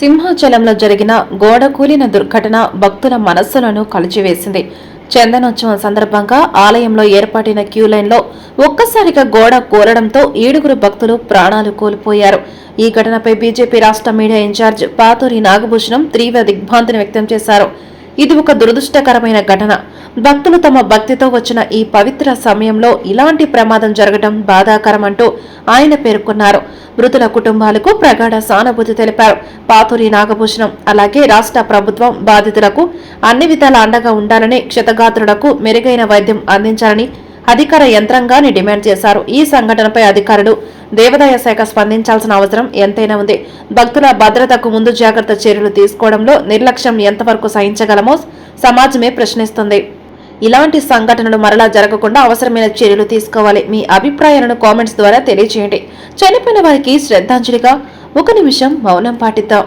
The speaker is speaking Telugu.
సింహాచలంలో జరిగిన గోడ కూలిన దుర్ఘటన భక్తుల మనస్సులను కలిచివేసింది. చందనోత్సవం సందర్భంగా ఆలయంలో ఏర్పాటైన క్యూ లైన్లో ఒక్కసారిగా గోడ కూలడంతో ఏడుగురు భక్తులు ప్రాణాలు కోల్పోయారు. ఈ ఘటనపై బీజేపీ రాష్ట్ర మీడియా ఇన్ఛార్జ్ పాతూరి నాగభూషణం తీవ్ర దిగ్భాంతిని వ్యక్తం చేశారు. ఇది ఒక దురదృష్టకరమైన ఘటన. భక్తులు తమ భక్తితో వచ్చిన ఈ పవిత్ర సమయంలో ఇలాంటి ప్రమాదం జరగడం బాధాకరం అంటూ ఆయన పేర్కొన్నారు. మృతుల కుటుంబాలకు ప్రగాఢ సానుభూతి తెలిపారు. పాతూరి నాగభూషణం అలాగే రాష్ట్ర ప్రభుత్వం బాధితులకు అన్ని విధాల అండగా ఉండాలని క్షతగాత్రులకు మెరుగైన వైద్యం అందించాలని అధికార యంత్రాంగాన్ని డిమాండ్ చేశారు. ఈ సంఘటనపై అధికారులు దేవాదాయ శాఖ స్పందించాల్సిన అవసరం ఎంతైనా ఉంది. భక్తుల భద్రతకు ముందు జాగ్రత్త చర్యలు తీసుకోవడంలో నిర్లక్ష్యం ఎంతవరకు సహించగలమో సమాజమే ప్రశ్నిస్తుంది. ఇలాంటి సంఘటనలు మరలా జరగకుండా అవసరమైన చర్యలు తీసుకోవాలి. మీ అభిప్రాయాలను కామెంట్స్ ద్వారా తెలియజేయండి చనిపోయిన వారికి శ్రద్ధాంజలిగా ఒక నిమిషం మౌనం పాటిద్దాం.